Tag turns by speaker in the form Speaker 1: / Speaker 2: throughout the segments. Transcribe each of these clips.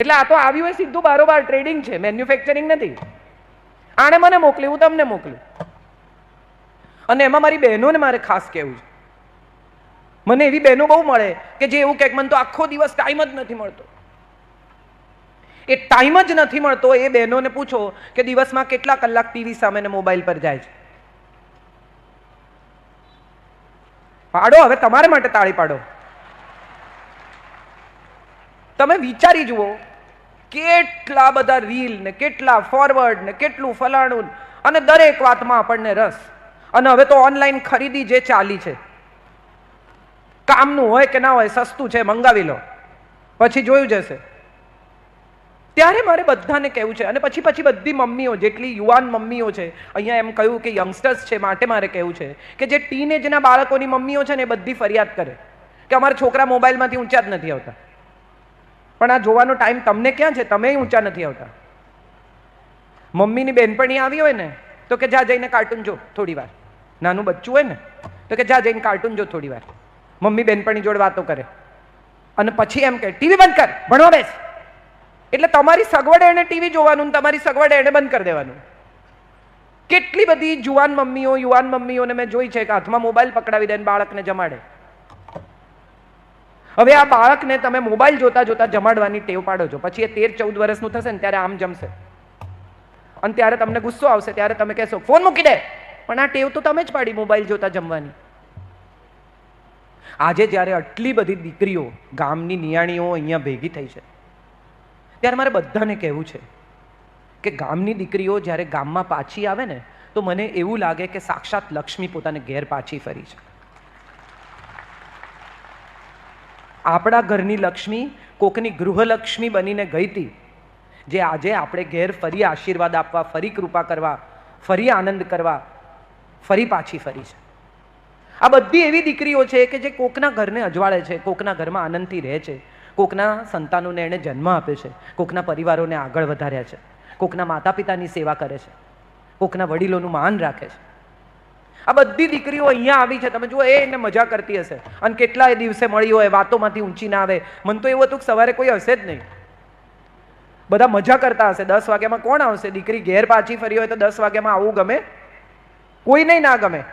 Speaker 1: એટલે આ તો આવ્યું હોય સીધું બારોબાર ટ્રેડિંગ છે મેન્યુફેક્ચરિંગ નથી. આણે મને મોકલી હું તમને મોકલું અને એમાં મારી બહેનોને મારે ખાસ કહેવું છે. મને એવી બહેનો બહુ મળે કે જે એવું કહે મને તો આખો દિવસ ટાઈમ જ નથી મળતો. એ ટાઈમ જ નથી મળતો, એ બહેનોને પૂછો કે દિવસમાં કેટલા કલાક ટીવી સામે મોબાઈલ પર જાય છે. પાડો, હવે તમારે માટે તાળી પાડો. તમે વિચારી જુઓ કેટલા બધા રીલ ને કેટલા ફોરવર્ડ ને કેટલું ફલાણું અને દરેક વાતમાં આપણને રસ. અને હવે તો ઓનલાઈન ખરીદી જે ચાલી છે. કામનું હોય કે ના હોય, સસ્તું છે, મંગાવી લો. પછી જોયું જશે. ત્યારે મારે બધાને કહેવું છે, અને પછી પછી બધી મમ્મીઓ, જેટલી યુવાન મમ્મીઓ છે, અહીંયા એમ કહ્યું કે યંગસ્ટર્સ છે, માટે મારે કહેવું છે, કે જે ટીનેજના બાળકોની મમ્મીઓ છે ને એ બધી ફરિયાદ કરે. કે અમારા છોકરા મોબાઈલમાંથી ઊંચા જ નથી આવતા. પણ આ જોવાનો ટાઈમ તમને ક્યાં છે? તમે ઊંચા નથી આવતા. મમ્મીની બેનપણી આવી હોય ને, તો કે જા જઈને કાર્ટૂન જો થોડી વાર. નાનું બચ્ચું હોય ને, તો કે જા જઈને કાર્ટૂન જો થોડી વાર. મમ્મી બેનપણી જોડે વાતો કરે. અને પછી એમ કે ટીવી બંધ કર ભણવા બેસ. એટલે તમારી સગવડ એણે ટીવી જોવાનું તમારી સગવડ એણે બંધ કરી દેવાનું. કેટલી બધી જુવાન મમ્મીઓ, યુવાન મમ્મીઓને મેં જોઈ છે કે હાથમાં મોબાઈલ પકડાવી દે બાળકને જમાડે. હવે આ બાળકને તમે મોબાઈલ જોતા જોતા જમાડવાની ટેવ પાડો છો. પછી એ તેર ચૌદ વર્ષનું થશે ને ત્યારે આમ જમશે. અને ત્યારે તમને ગુસ્સો આવશે, ત્યારે તમે કહેશો, ફોન મૂકી દે. પણ આ ટેવ તો તમે જ પાડી મોબાઈલ જોતા જમવાની. આજે જ્યારે આટલી બધી દીકરીઓ ગામની નિયાણીઓ અહીંયા ભેગી થઈ છે, ત્યારે મારે બધાને કહેવું છે કે ગામની દીકરીઓ જ્યારે ગામમાં પાછી આવે ને, તો મને એવું લાગે કે સાક્ષાત લક્ષ્મી પોતાને ઘેર પાછી ફરી છે. આપણા ઘરની લક્ષ્મી કોકની ગૃહલક્ષ્મી બનીને ગઈ હતી. જે આજે આપણે ઘેર ફરી આશીર્વાદ આપવા, ફરી કૃપા કરવા, ફરી આનંદ કરવા, ફરી પાછી ફરી છે. આ બધી એવી દીકરીઓ છે કે જે કોકના ઘરને અજવાળે છે, કોકના ઘરમાં આનંદથી રહે છે, કોકના સંતાનોને એણે જન્મ આપે છે, કોકના પરિવારોને આગળ વધાર્યા છે, કોકના માતા પિતાની સેવા કરે છે, કોકના વડીલોનું માન રાખે છે. આ બધી દીકરીઓ અહીંયા આવી છે. તમે જુઓ, એ એને મજા કરતી હશે. અને કેટલાય દિવસે મળી હોય, વાતોમાંથી ઊંચી ના આવે. મને તો એવું હતું કે સવારે કોઈ હશે જ નહીં. બધા મજા કરતા હશે. દસ વાગ્યામાં કોણ આવશે? દીકરી ઘેર પાછી ફરી હોય તો દસ વાગ્યામાં આવું ગમે? કોઈ નહીં ના ગમે.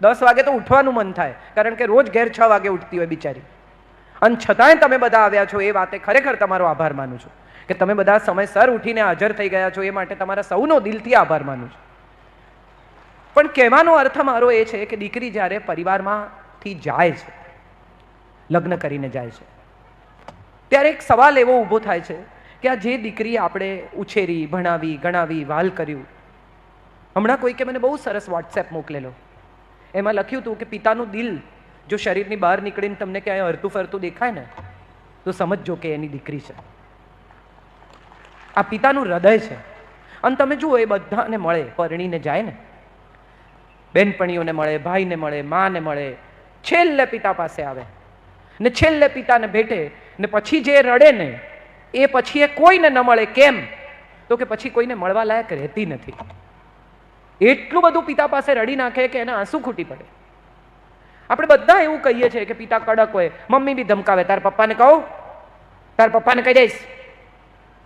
Speaker 1: દસ વાગે તો ઉઠવાનું મન થાય. કારણ કે રોજ ઘેર છ વાગે ઉઠતી હોય બિચારી. અને છતાંય તમે બધા આવ્યા છો, એ વાતે ખરેખર તમારો આભાર માનું છું. કે તમે બધા સમયસર ઉઠીને હાજર થઈ ગયા છો, એ માટે તમારા સૌનો દિલથી આભાર માનું છું. પણ કહેવાનો અર્થ મારો એ છે કે દીકરી જ્યારે પરિવારમાંથી જાય છે, લગ્ન કરીને જાય છે, ત્યારે એક સવાલ એવો ઊભો થાય છે કે આ જે દીકરી આપણે ઉછેરી, ભણાવી, ગણાવી, વાલ કર્યું, હમણાં કોઈકે મને બહુ સરસ વોટ્સએપ મોકલેલો. એમાં લખ્યું હતું કે પિતાનું દિલ જો શરીરની બહાર નીકળીને તમને ક્યાંય હરતું ફરતું દેખાય ને, તો સમજજો કે એની દીકરી છે. આ પિતાનું હૃદય છે. અને તમે જુઓ એ બધાને મળે, પરણીને જાય ને બેનપણીઓને મળે, ભાઈને મળે, માને મળે, છેલ્લે પિતા પાસે આવે. ને છેલ્લે પિતાને ભેટે ને પછી જે રડે ને, એ પછી એ કોઈને ન મળે. કેમ? તો કે પછી કોઈને મળવા લાયક રહેતી નથી. એટલું બધું પિતા પાસે રડી નાખે કે એના આંસુ ખૂટી પડે. આપણે બધા એવું કહીએ છીએ કે પિતા કડક હોય. મમ્મી બી ધમકાવે. તાર પપ્પાને કહું? તાર પપ્પાને કહી દઈશ.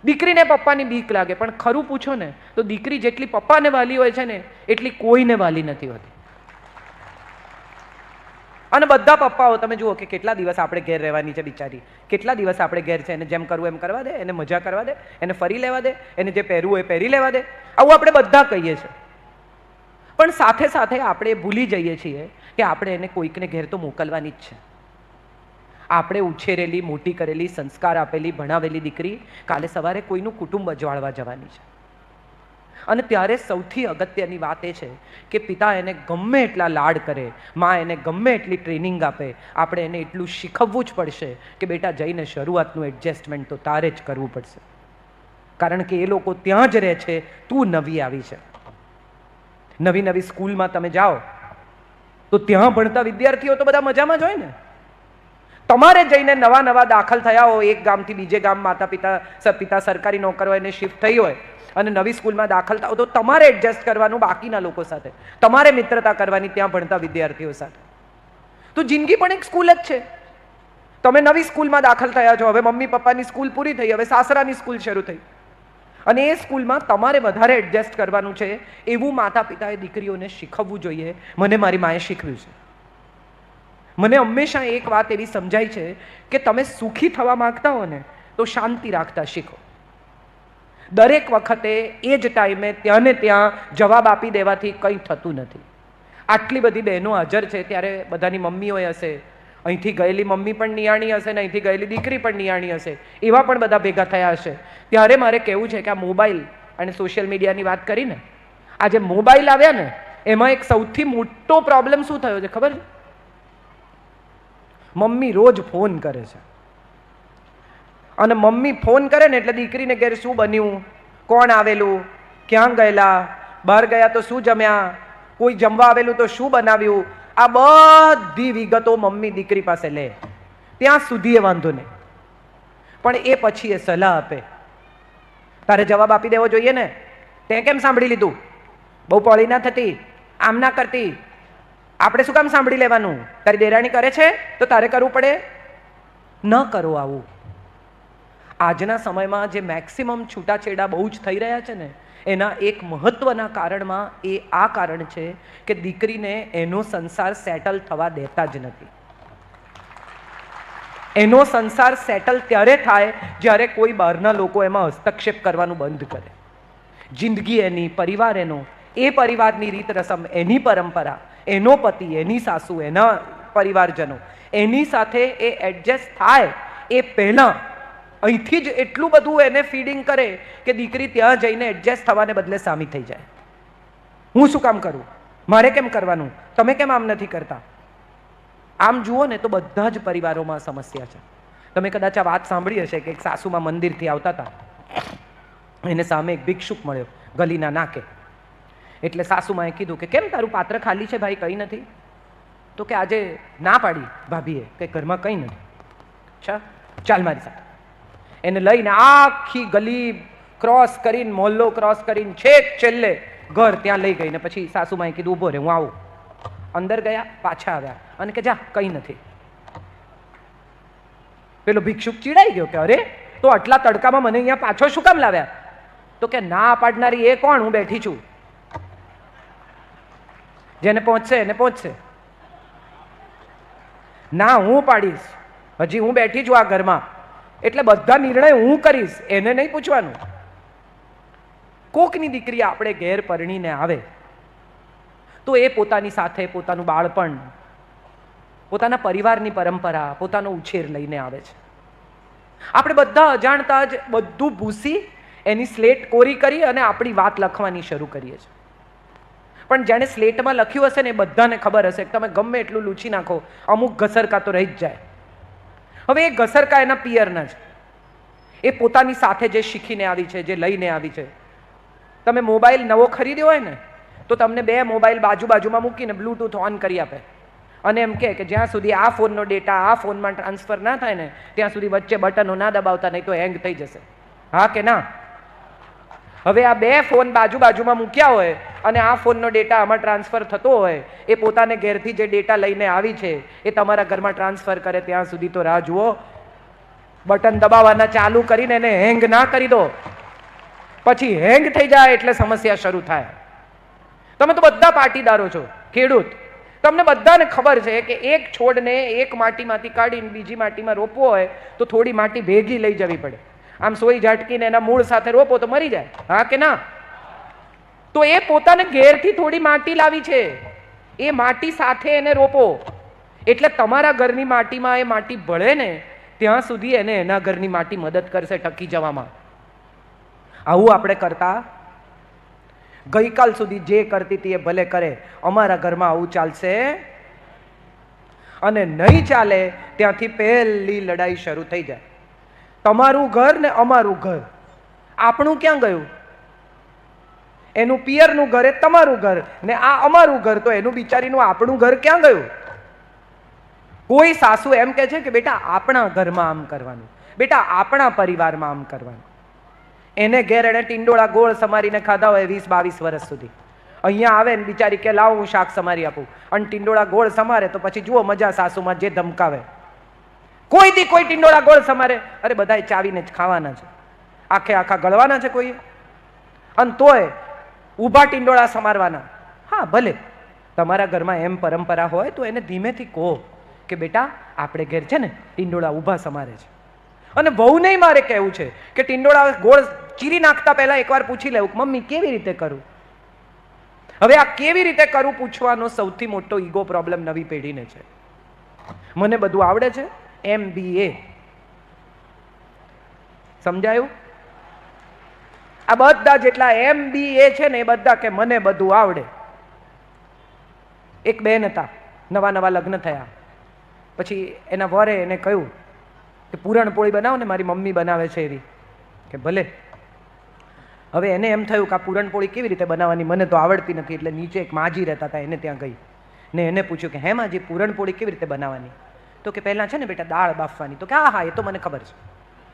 Speaker 1: દીકરીને પપ્પાની બીક લાગે, પણ ખરું પૂછો ને, તો દીકરી જેટલી પપ્પાને વાલી હોય છે ને, એટલી કોઈને વાલી નથી હોતી. અને બધા પપ્પાઓ, તમે જુઓ કે કેટલા દિવસ આપણે ઘેર રહેવાની છે બિચારી. કેટલા દિવસ આપણે ઘેર છે, એને જેમ કરવું એમ કરવા દે, એને મજા કરવા દે, એને ફરી લેવા દે, એને જે પહેરવું એ પહેરી લેવા દે. આવું આપણે બધા કહીએ છીએ. પણ સાથે સાથે આપણે ભૂલી જઈએ છીએ કે આપણે એને કોઈકને ઘેર તો મોકલવાની જ છે. આપણે ઉછેરેલી, મોટી કરેલી, સંસ્કાર આપેલી, ભણાવેલી દીકરી કાલે સવારે કોઈનું કુટુંબ અજવાળવા જવાની છે. અને ત્યારે સૌથી અગત્યની વાત એ છે કે પિતા એને ગમે એટલા લાડ કરે, માં એને ગમે એટલી ટ્રેનિંગ આપે, આપણે એને એટલું શીખવવું જ પડશે કે બેટા જઈને શરૂઆતનું એડજસ્ટમેન્ટ તો તારે જ કરવું પડશે. કારણ કે એ લોકો ત્યાં જ રહે છે, તું નવી આવી છે. નવી નવી સ્કૂલમાં તમે જાઓ, તો ત્યાં ભણતા વિદ્યાર્થીઓ તો બધા મજામાં જ હોય ને? તમારે જઈને નવા નવા દાખલ થયા હોય, એક ગામથી બીજે ગામ માતા પિતા પિતા સરકારી નોકર હોય એને શિફ્ટ થઈ હોય અને નવી સ્કૂલમાં દાખલ થાવ તો તમારે એડજસ્ટ કરવાનું બાકીના લોકો સાથે. તમારે મિત્રતા કરવાની ત્યાં ભણતા વિદ્યાર્થીઓ સાથે. તો જિંદગી પણ એક સ્કૂલ જ છે. તમે નવી સ્કૂલમાં દાખલ થયા છો, હવે મમ્મી પપ્પાની સ્કૂલ પૂરી થઈ, હવે સાસરાની સ્કૂલ શરૂ થઈ. અને એ સ્કૂલમાં તમારે વધારે એડજસ્ટ કરવાનું છે, એવું માતા પિતાએ દીકરીઓને શીખવવું જોઈએ. મને મારી માએ શીખવ્યું છે. મને હંમેશા એક વાત એવી સમજાય છે કે તમે સુખી થવા માગતા હો ને તો શાંતિ રાખતા શીખો. દરેક વખતે એ જ ટાઈમે ત્યાં ને ત્યાં જવાબ આપી દેવાથી કંઈ થતું નથી. આટલી બધી બહેનો હાજર છે, ત્યારે બધાની મમ્મીઓય હશે, અહીંથી ગયેલી મમ્મી પણ નિયાણી હશે ને અહીંથી ગયેલી દીકરી પણ નિયાણી હશે, એવા પણ બધા ભેગા થયા હશે. ત્યારે મારે કહેવું છે કે આ મોબાઈલ અને સોશિયલ મીડિયાની વાત કરીને, આ જે મોબાઈલ આવ્યા ને, એમાં એક સૌથી મોટો પ્રોબ્લેમ શું થયો છે ખબર છે? મમ્મી રોજ ફોન કરે છે. અને મમ્મી ફોન કરે ને એટલે દીકરીને ઘેર શું બન્યું? કોણ આવેલું? ક્યાં ગયેલા? બહાર ગયા તો શું જમ્યા? કોઈ જમવા આવેલું તો શું બનાવ્યું? આ બધી વિગતો મમ્મી દીકરી પાસે લે. ત્યાં સુધી એ વાંધો નહીં. પણ એ પછી એ સલાહ આપે. તારે જવાબ આપી દેવો જોઈએ ને? તે કેમ સાંભળી લીધું? બહુ પોળી ના થતી? આમ ના કરતી? આપણે શું કામ સાંભળી લેવાનું? તારી દેરાણી કરે છે? તો તારે કરવું પડે? ન કરો આવું. આજના સમયમાં જે મેક્સિમમ છૂટાછેડા બહુ જ થઈ રહ્યા છે ને, એના એક મહત્વના કારણમાં એ આ કારણ છે કે દીકરીને એનો સંસાર સેટલ થવા દેતા જ નથી. એનો સંસાર સેટલ ત્યારે થાય જ્યારે કોઈ બહારના લોકો એમાં હસ્તક્ષેપ કરવાનું બંધ કરે. જિંદગી એની, પરિવાર એનો એ પરિવારની રીત રસમ, એની પરંપરા, એનો પતિ, એની સાસુ, એના પરિવારજનો, એની સાથે એ એડજસ્ટ થાય એ પહેલાં. અહીંથી જ એટલું બધું એને ફીડિંગ કરે કે દીકરી ત્યાં જઈને એડજસ્ટ થવાને બદલે સામી થઈ જાય. હું શું કામ કરું? મારે કેમ કરવાનું? તમે કેમ આમ નથી કરતા? આમ જુઓ ને તો બધા જ પરિવારોમાં સમસ્યા છે. તમે કદાચ આ વાત સાંભળી હશે કે એક સાસુમાં મંદિરથી આવતા હતા. એને સામે એક ભિક્ષુક મળ્યો, ગલીના નાકે. એટલે સાસુમાએ કીધું કે કેમ તારું પાત્ર ખાલી છે ભાઈ, કંઈ નથી? તો કે આજે ના પાડી ભાભીએ, કે ઘરમાં કંઈ નથી. અચ્છા ચાલ મારી સાથે. એને લઈને આખી ગલી ક્રોસ કરીને, મોહલ્લો ક્રોસ કરીને છેક છેલ્લે ઘર ત્યાં લઈ ગઈ ને પછી સાસુમાએ કીધું ઊભો રહે હું આવું. અંદર ગયા, પાછા આવ્યા અને કે, જા, કંઈ નથી. પેલો ભિક્ષુક ચીડાઈ ગયો કે, અરે, તો આટલા તડકામાં મને અહીંયા પાછો શું કામ લાવ્યા? તો કે, ના પાડનારી એ કોણ? હું બેઠી છું. જેને પહોંચશે, એને પહોંચશે. ના, હું પાડીશ. હજી હું બેઠી છું આ ઘરમાં. એટલે બધા નિર્ણય હું કરીશ, એને નહીં પૂછવાનું. કોકની દીકરી આપણે ઘેર પરણીને આવે, તો એ પોતાની સાથે પોતાનું બાળપણ, પોતાના પરિવારની પરંપરા, પોતાનો ઉછેર લઈને આવે છે. આપણે બધા અજાણતા જ બધું ભૂસી એની સ્લેટ કોરી કરી અને આપણી વાત લખવાની શરૂ કરીએ છીએ. પણ જેણે સ્લેટમાં લખ્યું હશે ને એ બધાને ખબર હશે તમે ગમે એટલું લૂછી નાખો, અમુક ઘસરકા તો રહી જ જાય. હવે એ ઘસરકા એના પિયરના છે એ પોતાની સાથે જે શીખીને આવી છે, જે લઈને આવી છે. તમે મોબાઈલ નવો ખરીદ્યો હોય ને, તો તમને બે મોબાઈલ બાજુ બાજુમાં મૂકીને બ્લૂટૂથ ઓન કરી આપે. અને એમ કહે કે જ્યાં સુધી આ ફોનનો ડેટા, આ ફોનમાં ટ્રાન્સફર ના થાય ને, ત્યાં સુધી વચ્ચે બટનો ના દબાવતા, નહીં તો હેંગ થઈ જશે. હા કે ના? હવે આ બે ફોન બાજુ બાજુમાં મૂક્યા હોય અને આ ફોનનો ડેટા આમાં ટ્રાન્સફર થતો હોય, એ પોતાને ઘેરથી જે ડેટા લઈને આવી છે, એ તમારા ઘરમાં ટ્રાન્સફર કરે ત્યાં સુધી તો રાહ જુઓ. બટન દબાવવાના ચાલુ કરીને એને હેંગ ના કરી દો. પછી હેંગ થઈ જાય એટલે સમસ્યા શરૂ થાય. તમે તો બધા પાટીદારો છો, ખેડૂત. તમને બધાને ખબર છે કે એક છોડને એક માટીમાંથી કાઢીને બીજી માટીમાં રોપવો હોય તો થોડી માટી ભેગી લઈ જવી પડે. આમ સોઈ ઝાટકીને એના મૂળ સાથે રોપો તો મરી જાય. હા કે ના? તો એ પોતાને ઘેરથી થોડી માટી લાવી છે. એ માટી સાથે એને રોપો. એટલે તમારા ઘરની માટીમાં એ માટી ભળે ને, ત્યાં સુધી એને એના ઘરની માટી મદદ કરશે ટકી જવામાં. આવું આપણે કરતા ગઈકાલ સુધી જે કરતી હતી એ ભલે કરે, અમારા ઘરમાં આવું ચાલશે. અને નહીં ચાલે, ત્યાંથી પહેલી લડાઈ શરૂ થઈ જાય. તમારું ઘર ને અમારું ઘર. આપણું ક્યાં ગયું? એનું પિયરનું ઘર એ તમારું ઘર ને આ અમારું ઘર, તો એનું બિચારીનું આપણું ઘર ક્યાં ગયું? કોઈ સાસુ એમ કહે છે કે બેટા આપણા ઘરમાં આમ કરવાનું, બેટા આપણા પરિવારમાં આમ કરવાનું. એને ઘેર એણે ટિંડોળા ગોળ સમારીને ખાધા હોય વીસ બાવીસ વર્ષ સુધી. અહીંયા આવે ને બિચારી કે લાવો હું શાક સમારી આપું. અને ટિંડોળા ગોળ સમારે તો પછી જુઓ મજા સાસુમાં જે ધમકાવે. કોઈ દી કોઈ ટિંડોળા ગોળ સમારે? અરે બધાએ ચાવીને જ ખાવાના છે. આખે આખા ગળવાના છે કોઈ અને તોય ઊભા ટિંડોળા સમારવાના. હા, ભલે. તમારા ઘરમાં એમ પરંપરા હોય તો એને ધીમેથી કહો કે, બેટા, આપણે ઘેર છે ને ટિંડોળા ઊભા સમારે છે. અને બહુ નહીં મારે કહેવું છે કે, ટિંડોળા ગોળ ચીરી નાખતા પહેલાં એકવાર પૂછી લેવું મમ્મી, કેવી રીતે કરું? હવે આ કેવી રીતે કરું પૂછવાનો સૌથી મોટો ઈગો પ્રોબ્લેમ નવી પેઢીને છે. મને બધું આવડે છે? એમ બી એ સમજાયું? આ બધા જેટલા એમ બી એ છે ને એ બધા કે મને બધું આવડે. એક બેન હતા, નવા નવા લગ્ન થયા. પછી એના વરે એને કહ્યું કે પૂરણપોળી બનાવો ને મારી મમ્મી બનાવે છે એવી. કે ભલે. હવે એને એમ થયું કે આ પૂરણપોળી કેવી રીતે બનાવવાની મને તો આવડતી નથી, એટલે નીચે એક માજી રહેતા હતા, એને ત્યાં ગઈ. ને એને પૂછ્યું કે, હે માજી પૂરણપોળી કેવી રીતે બનાવવાની? તો કે પહેલાં છે ને બેટા દાળ બાફવાની. તો કે હા હા, એ તો મને ખબર છે.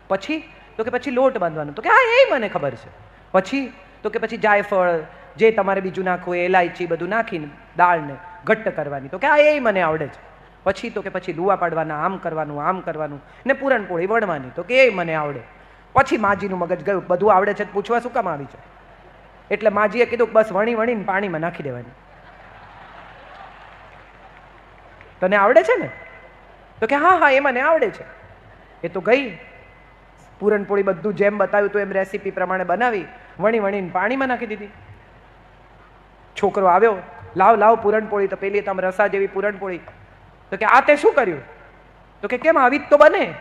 Speaker 1: પછી? તો કે પછી લોટ બાંધવાનો. તો કે હા, એ મને ખબર છે. પછી? તો કે પછી જાયફળ, જે તમારે બીજું નાખવું એ એલાયચી બધું નાખીને દાળને ઘટ્ટ કરવાની. તો કે હા, એ મને આવડે છે. પછી? તો કે પછી લુવા પાડવાના, આમ કરવાનું આમ કરવાનું ને પૂરણપોળી વળવાની તો કે એ મને આવડે. પછી માજીનું મગજ ગયું. બધું આવડે છે પૂછવા શું કામ આવી છે? એટલે માજીએ કીધું બસ વણી વણીને પાણીમાં નાખી દેવાની. તને આવડે છે ને? તો કે હા હા, એ મને આવડે છે. એ તો ગઈ. પૂરણપોળી બધું જેમ બતાવ્યું તો એમ રેસીપી પ્રમાણે બનાવી, વણી વણીને પાણીમાં નાખી દીધી. છોકરો આવ્યો, લાવ લાવ પૂરણપોળી તો પેલી તમે રસા જેવી પૂરણપોળી. તો કે આ તે શું કર્યું? તો કે કેમ આવી જ તો બને?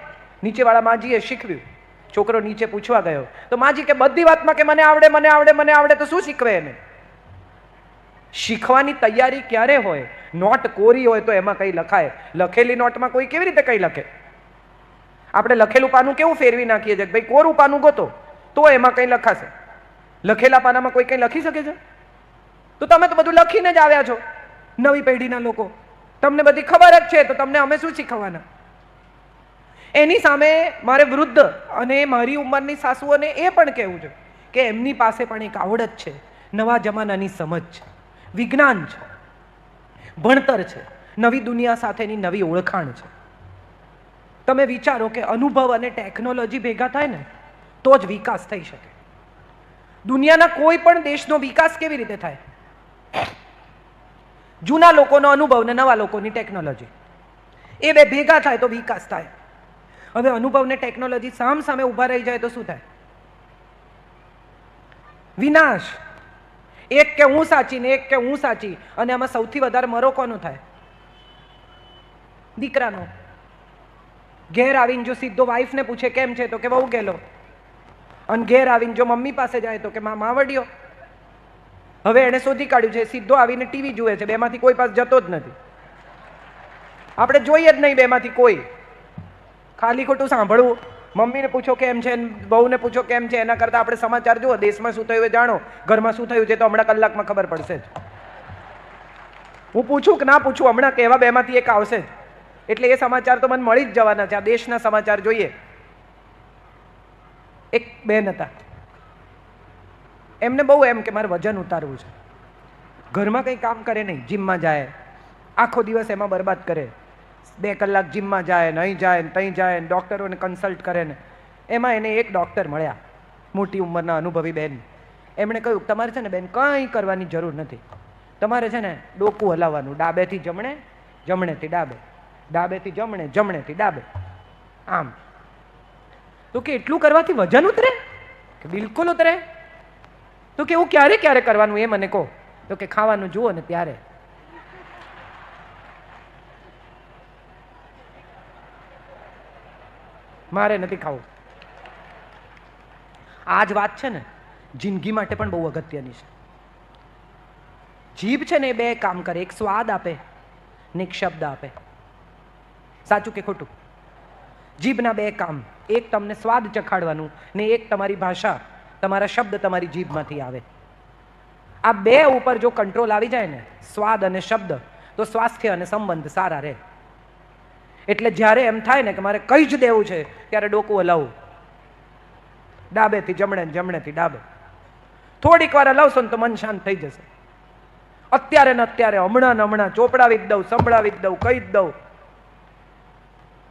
Speaker 1: નીચેવાળા માજીએ શીખવ્યું. છોકરો નીચે પૂછવા ગયો. તો માજી કે બધી વાતમાં કે મને આવડે મને આવડે મને આવડે તો શું શીખવે એને? શીખવાની તૈયારી ક્યારે હોય? નોટ કોરી હોય તો એમાં કંઈ લખાય. લખેલી નોટમાં કોઈ કેવી રીતે કંઈ લખે? આપણે લખેલું પાનું કેવું ફેરવી નાખીએ છીએ? ભાઈ, કોરું પાનું ગોતો, તો એમાં કંઈ લખાશે. લખેલા પાનામાં કોઈ કંઈ લખી શકે છે? તો તમે તો બધું લખીને જ આવ્યા છો, નવી પેઢીના લોકો. તમને બધી ખબર જ છે, તો તમને અમે શું શીખવવાના એની સામે મારે વૃદ્ધ અને મારી ઉંમરની સાસુઓને એ પણ કહેવું છે કે એમની પાસે પણ એક આવડત છે. નવા જમાનાની સમજ છે. વિજ્ઞાન છે. ભણતર છે. નવી દુનિયા સાથેની નવી ઓળખાણ છે. તમે વિચારો કે અનુભવ અને ટેકનોલોજી ભેગા થાય ને, તો જ વિકાસ થઈ શકે. દુનિયાના કોઈ પણ દેશનો વિકાસ કેવી રીતે થાય? જૂના લોકોનો અનુભવ ને નવા લોકોની ટેકનોલોજી. એ બે ભેગા થાય તો વિકાસ થાય. હવે અનુભવ ને ટેકનોલોજી સામ સામે ઊભા રહી જાય તો શું થાય? વિનાશ. એક કે હું સાચી ને એક કે હું સાચી. અને આમાં સૌથી વધારે મરો કોનો થાય? દીકરાનો. ઘેર આવીને જો સીધો વાઈફને પૂછે કેમ છે, તો કે બહુ ગેલો. અને ઘેર આવીને જો મમ્મી પાસે જાય, તો કે મા માવડિયો હવે એણે શોધી કાઢ્યું છે, સીધો આવીને ટીવી જુએ છે, બેમાંથી કોઈ પાસે જતો જ નથી. આપણે જોઈએ જ નહીં બેમાંથી કોઈ. ખાલી ખોટું સાંભળવું. મમ્મીને પૂછો કેમ છે, બહુને પૂછો કેમ છે, એના કરતાં આપણે સમાચાર જુઓ, દેશમાં શું થયું એ જાણો, ઘરમાં શું થયું છે તો હમણાં કલાકમાં ખબર પડશે જ. હું પૂછું કે ના પૂછું, હમણાં કહેવા બેમાંથી એક આવશે. એટલે એ સમાચાર તો મને મળી જ જવાના છે, આ દેશના સમાચાર જોઈએ. એક બેન હતા. એમને બહુ એમ કે મારે વજન ઉતારવું છે. ઘરમાં કંઈ કામ કરે નહીં, જીમમાં જાય, આખો દિવસ એમાં બરબાદ કરે. બે કલાક જીમમાં જાય ને અહીં જાય ને ત્યાં જાય ને ડૉક્ટરોને કન્સલ્ટ કરે ને. એમાં એને એક ડૉક્ટર મળ્યા, મોટી ઉંમરના અનુભવી બેન. એમણે કહ્યું, તમારે છે ને બેન કંઈ કરવાની જરૂર નથી. તમારે છે ને ડોકું હલાવવાનું, ડાબેથી જમણે, જમણેથી ડાબે. ડાબેથી જમણે, જમણેથી ડાબે. આમ. તો કે એટલું કરવાથી વજન ઉતરે? કે બિલકુલ ઉતરે? તો કે એવું ક્યારે ક્યારે કરવાનું એ મને કહો. તો કે, ખાવાનું જુઓ ને ત્યારે. મારે નથી ખાવું. આ જ વાત છે ને, જિંદગી માટે પણ બહુ અગત્યની છે. જીભ છે ને એ બે કામ કરે, એક સ્વાદ આપે ને એક શબ્દ આપે. સાચું કે ખોટું? જીભના બે કામ, એક તમને સ્વાદ ચખાડવાનું ને એક તમારી ભાષા, તમારા શબ્દ તમારી જીભમાંથી આવે. આ બે ઉપર જો કંટ્રોલ આવી જાય ને, સ્વાદ અને શબ્દ, તો સ્વાસ્થ્ય અને સંબંધ સારા રહે. એટલે જ્યારે એમ થાય ને કે મારે કઈ જ દેવું છે, ત્યારે ડોકું હલાવું. ડાબેથી જમણે જમણેથી ડાબે. થોડીક વાર હલાવશો ને તો મન શાંત થઈ જશે. અત્યારે ને અત્યારે હમણાં ને હમણાં ચોપડાવી જ દઉં, સંભળાવી જ દઉં, કહી જ દઉં.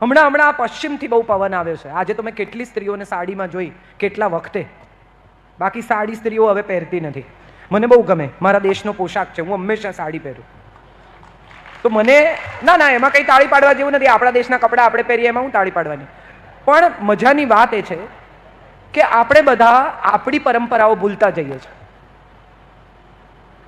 Speaker 1: હમણાં હમણાં આ પશ્ચિમથી બહુ પવન આવ્યો છે. આજે તો મેં કેટલી સ્ત્રીઓને સાડીમાં જોઈ, કેટલા વખતે. બાકી સાડી સ્ત્રીઓ હવે પહેરતી નથી. મને બહુ ગમે. મારા દેશનો પોશાક છે. હું હંમેશા સાડી પહેરું. તો મને, ના ના, એમાં કંઈ તાળી પાડવા જેવું નથી. આપણા દેશના કપડાં આપણે પહેરીએ એમાં હું તાળી પાડવાની. પણ મજાની વાત એ છે કે આપણે બધા આપણી પરંપરાઓ ભૂલતા જઈએ છીએ.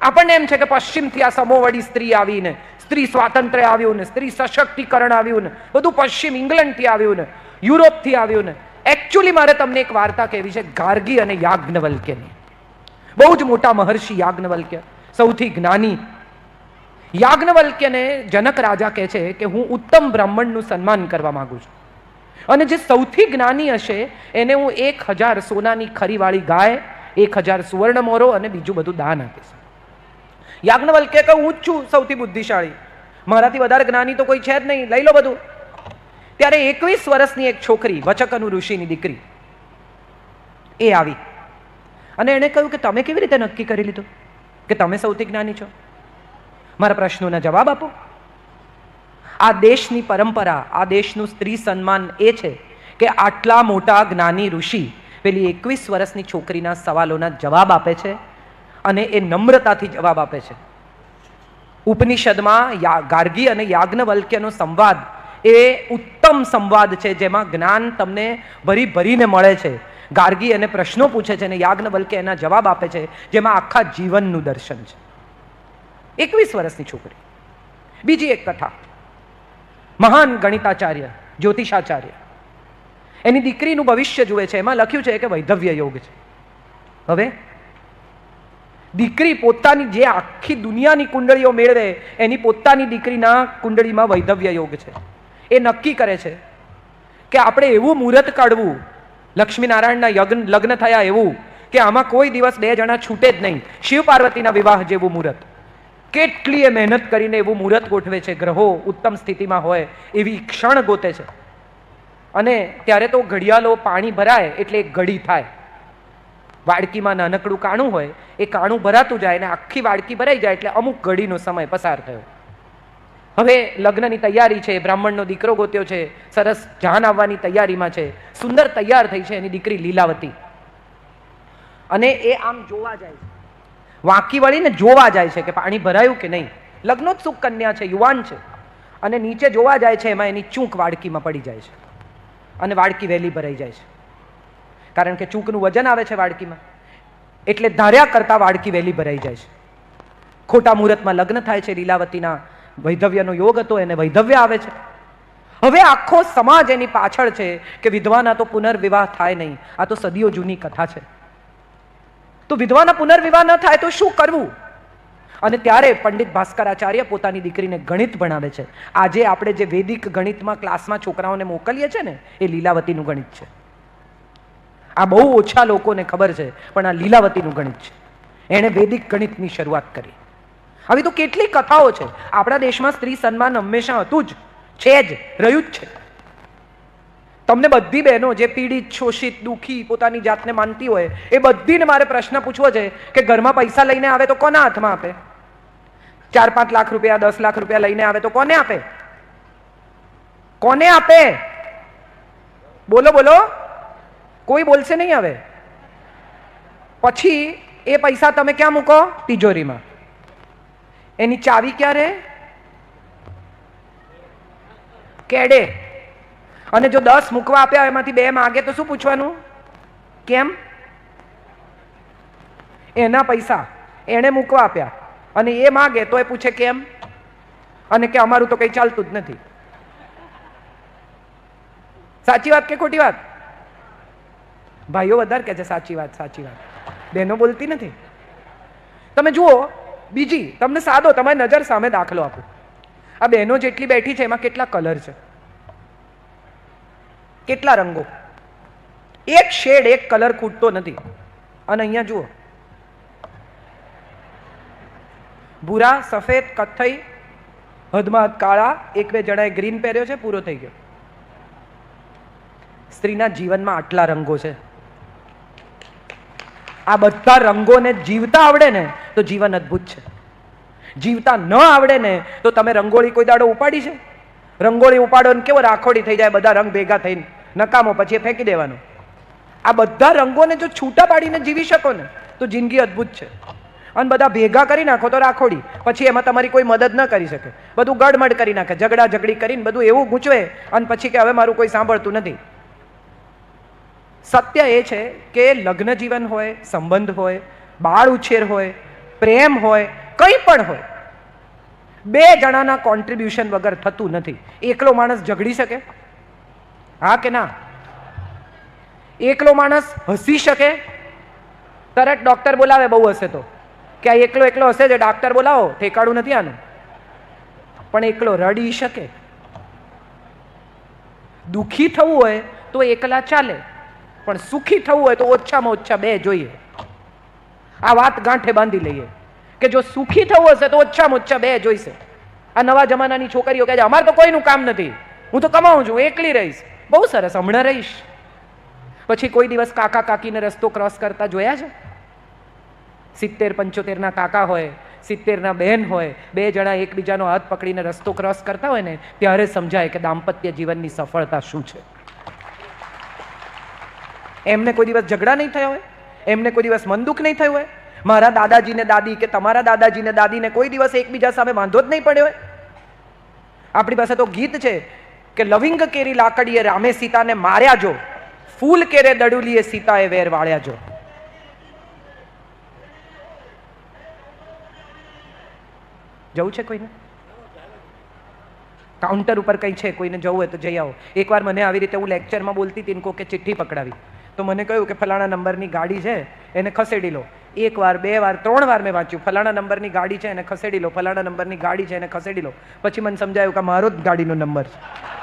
Speaker 1: આપણને એમ છે કે પશ્ચિમથી આ સમોવડી સ્ત્રી આવીને, સ્ત્રી સ્વાતંત્ર્ય આવ્યું ને, સ્ત્રી સશક્તિકરણ આવ્યું ને, બધું પશ્ચિમ ઇંગ્લેન્ડથી આવ્યું ને, યુરોપથી આવ્યું ને. એકચ્યુઅલી મારે તમને એક વાર્તા કહેવી છે, ગાર્ગી અને યાજ્ઞવલ્ક્યની. બહુ જ મોટા મહર્ષિ યાજ્ઞવલ્ક્ય, સૌથી જ્ઞાની યાજ્ઞવલ્ક્યને જનક રાજા કહે છે કે હું ઉત્તમ બ્રાહ્મણનું સન્માન કરવા માંગુ છું. અને જે સૌથી જ્ઞાની હશે, એને હું એક હજાર સોનાની ખરીવાળી ગાય, એક હજાર સુવર્ણ મોરો અને બીજું બધું દાન આપીશ. યાજ્ઞવલ્કે કે હું જ છું સૌથી બુદ્ધિશાળી. મારાથી વધારે જ્ઞાની તો કોઈ છે જ નહીં. લઈ લો બધું. ત્યારે એકવીસ વર્ષની એક છોકરી, વચકનુ ઋષિની દીકરી, એ આવી. અને એણે કહ્યું કે, તમે કેવી રીતે નક્કી કરી લીધું? કે તમે સૌથી જ્ઞાની છો? મારા પ્રશ્નોના જવાબ આપો. આ દેશની પરંપરા, આ દેશનું સ્ત્રી સન્માન એ છે કે આટલા મોટા જ્ઞાની ઋષિ પેલી એકવીસ વર્ષની છોકરીના સવાલોના જવાબ આપે છે અને એ નમ્રતાથી જવાબ આપે છે. ઉપનિષદમાં ગાર્ગી અને યાજ્ઞવલ્ક્યનો સંવાદ એ ઉત્તમ સંવાદ છે જેમાં જ્ઞાન તમને ભરી ભરીને મળે છે. ગાર્ગી અને પ્રશ્નો પૂછે છે અને યાજ્ઞવલ્ક્ય એના જવાબ આપે છે જેમાં આખા જીવનનું દર્શન છે. એકવીસ વર્ષની છોકરી. બીજી એક કથા. મહાન ગણિતાચાર્ય, જ્યોતિષાચાર્ય. એની દીકરીનું ભવિષ્ય જુએ છે. એમાં લખ્યું છે કે વૈધવ્ય યોગ છે. હવે? દીકરી પોતાની જે આખી દુનિયાની કુંડળીઓ મેળવે, એની પોતાની દીકરીના કુંડળીમાં વૈધવ્ય યોગ છે. એ નક્કી કરે છે કે આપણે એવું મુહૂર્ત કાઢવું, લક્ષ્મીનારાયણના યજ્ઞ, લગ્ન થયા એવું, કે આમાં કોઈ દિવસ બે જણા છૂટે જ નહીં. શિવ પાર્વતીના વિવાહ જેવું મુહૂર્ત. કેટલીય મહેનત કરીને એવું મુહૂર્ત ગોઠવે છે, ગ્રહો ઉત્તમ સ્થિતિમાં હોય એવી ક્ષણ ગોતે છે. અને ત્યારે તો ઘડિયાળો પાણી ભરાય એટલે ઘડી થાય. વાડકીમાં નાનકડું કાણું હોય, એ કાણું ભરાતું જાય અને આખી વાડકી ભરાઈ જાય એટલે અમુક ઘડીનો સમય પસાર થયો. હવે લગ્નની તૈયારી છે, બ્રાહ્મણનો દીકરો ગોત્યો છે, સરસ જાન આવવાની તૈયારીમાં છે, સુંદર તૈયાર થઈ છે એની દીકરી લીલાવતી. અને એ આમ જોવા જાય છે. વાંકી વળીને જોવા જાય છે કે પાણી ભરાયું કે નહીં. લગ્નોત્સુક કન્યા છે, યુવાન છે. અને નીચે જોવા જાય છે એમાં એની ચૂંક વાડકીમાં પડી જાય છે. અને વાડકી વહેલી ભરાઈ જાય છે. કારણ કે ચૂંકનું વજન આવે છે વાડકીમાં. એટલે ધાર્યા કરતાં વાડકી વહેલી ભરાઈ જાય છે. ખોટા મુહૂર્તમાં લગ્ન થાય છે, લીલાવતીના વૈધવ્યનો યોગ હતો, એને વૈધવ્ય આવે છે. હવે આખો સમાજ એની પાછળ છે કે વિધવાના તો પુનર્વિવાહ થાય નહીં. આ તો સદીઓ જૂની કથા છે. તો વિધવાના પુનર્વિવાહ ન થાય તો શું કરવું? અને ત્યારે પંડિત ભાસ્કરાચાર્ય પોતાની દીકરીને ગણિત ભણાવે છે. આજે આપણે જે વૈદિક ગણિતમાં ક્લાસમાં છોકરાઓને મોકલીએ છીએ ને, એ લીલાવતીનું ગણિત છે. આ બહુ ઓછા લોકોને ખબર છે, પણ આ લીલાવતીનું ગણિત છે. એણે વૈદિક ગણિતની શરૂઆત કરી. આવી તો કેટલી કથાઓ છે. આપણા દેશમાં સ્ત્રી સન્માન હંમેશા હતું જ, છે જ, રહ્યું જ છે. તમને બધી બહેનો જે પીડિત, શોષિત, દુઃખી પોતાની જાતને માનતી હોય, એ બધીને મારે પ્રશ્ન પૂછવો છે કે ઘરમાં પૈસા લઈને આવે તો કોના હાથમાં આપે? ચાર પાંચ લાખ રૂપિયા, દસ લાખ રૂપિયા લઈને આવે તો કોને આપે? કોને આપે? બોલો બોલો. કોઈ બોલશે નહીં હવે. પછી એ પૈસા તમે ક્યાં મૂકો? તિજોરીમાં. એની ચાવી ક્યારે? કેડે. અને જો દસ મૂકવા આપ્યા એમાંથી બે માગે, તો શું પૂછવાનું? કેમ? એના પૈસા. એણે મૂકવા આપ્યા. અને એ માગે, તો એ પૂછે કેમ? અને કે અમારું તો કંઈ ચાલતું જ નથી. સાચી વાત કે ખોટી વાત? ભાઈઓ વધારે કહે છે, સાચી વાત સાચી વાત. બહેનો બોલતી નથી. તમે જુઓ, બીજી, તમને સાદો તમારી નજર સામે દાખલો આપો. આ બહેનો જેટલી બેઠી છે, એમાં કેટલા કલર છે. કેટલા રંગો? એક શેડ એક કલર ખૂટતો નથી. અને અહીંયા જુઓ. ભૂરા, સફેદ, કથ્થઈ, હદમાં હદ કાળા, એક બે જણાએ ગ્રીન પહેર્યો છે, પૂરો થઈ ગયો. સ્ત્રીના જીવનમાં આટલા રંગો છે. આ બધા રંગોને જીવતા આવડે ને તો જીવન અદ્ભુત છે. જીવતા ન આવડે ને તો તમે રંગોળી કોઈ દાડો ઉપાડી છે? રંગોળી ઉપાડો ને કેવો રાખોડી થઈ જાય, બધા રંગ ભેગા થઈને. નકામો પછી ફેંકી દેવાનો. આ બધા રંગોને જો છૂટા પાડીને જીવી શકો ને, તો જિંદગી અદ્ભુત છે. અને બધા ભેગા કરી નાખો તો રાખોડી. પછી એમાં તમારી કોઈ મદદ ન કરી શકે. બધું ગડમડ કરી નાખે ઝઘડા ઝઘડી કરીને બધું એવું ગૂંચવે અને પછી કે હવે મારું કોઈ સાંભળતું નથી. સત્ય એ છે કે લગ્ન જીવન હોય, સંબંધ હોય, બાળ ઉછેર હોય, પ્રેમ હોય, કંઈ પણ હોય. બે જણાના કોન્ટ્રીબ્યુશન વગર થતું નથી. એકલો માણસ ઝઘડી શકે? હા કે ના? એકલો માણસ હસી શકે? તરત ડોક્ટર બોલાવે, બહુ હશે તો. કે આ એકલો એકલો હશે જે ડોક્ટર બોલાવો ઠેકાડું નથી આનું. પણ એકલો રડી શકે. દુઃખી થવું હોય તો એકલા ચાલે, પણ સુખી થવું હોય તો ઓછામાં ઓછા બે જોઈએ. આ વાત ગાંઠે બાંધી લઈએ. કે જો સુખી થવું હશે તો ઓછામાં ઓછા બે જોઈશે. આ નવા જમાનાની છોકરીઓ કહે છે, અમારે તો કોઈનું કામ નથી. હું તો કમાઉં છું એકલી રહીશ. બહુ સરસ, હમણાં રહીશ. પછી કોઈ દિવસ કાકા કાકીને રસ્તો ક્રોસ કરતા જોયા છે? સિત્તેર, પંચોતેરના કાકા હોય, સિત્તેરના બહેન હોય, બે જણા એકબીજાનો હાથ પકડીને રસ્તો ક્રોસ કરતા હોય ને, ત્યારે સમજાય કે દાંપત્ય જીવનની સફળતા શું છે. એમને કોઈ દિવસ ઝઘડા નહીં થયા હોય? એમને કોઈ દિવસ મન દુઃખ નહીં થયું હોય? મારા દાદાજીને દાદી કે તમારા દાદાજીને દાદીને કોઈ દિવસ એકબીજા સામે વાંધો જ નહીં પડ્યો હોય? આપણી પાસે તો ગીત છે કે લવિંગ કેરી લાકડીએ રામે સીતાને માર્યા જો, ફૂલ કેરે દડુલીએ સીતાએ વેર વાળ્યા જો. જવું છે કોઈને? કાઉન્ટર ઉપર કંઈ છે? કોઈને જવું હોય તો જઈ આવો. એકવાર મને આવી રીતે હું લેક્ચરમાં બોલતી હતી કોકે ચિઠ્ઠી પકડાવી. તો મને કહ્યું કે ફલાણા નંબરની ગાડી છે, એને ખસેડી લો. એક વાર બે વાર, ત્રણ વાર મેં વાંચ્યું. ફલાણા નંબરની ગાડી છે, એને ખસેડી લો. ફલાણા નંબરની ગાડી છે, એને ખસેડી લો. પછી મને સમજાયું કે મારો જ ગાડીનો નંબર છે.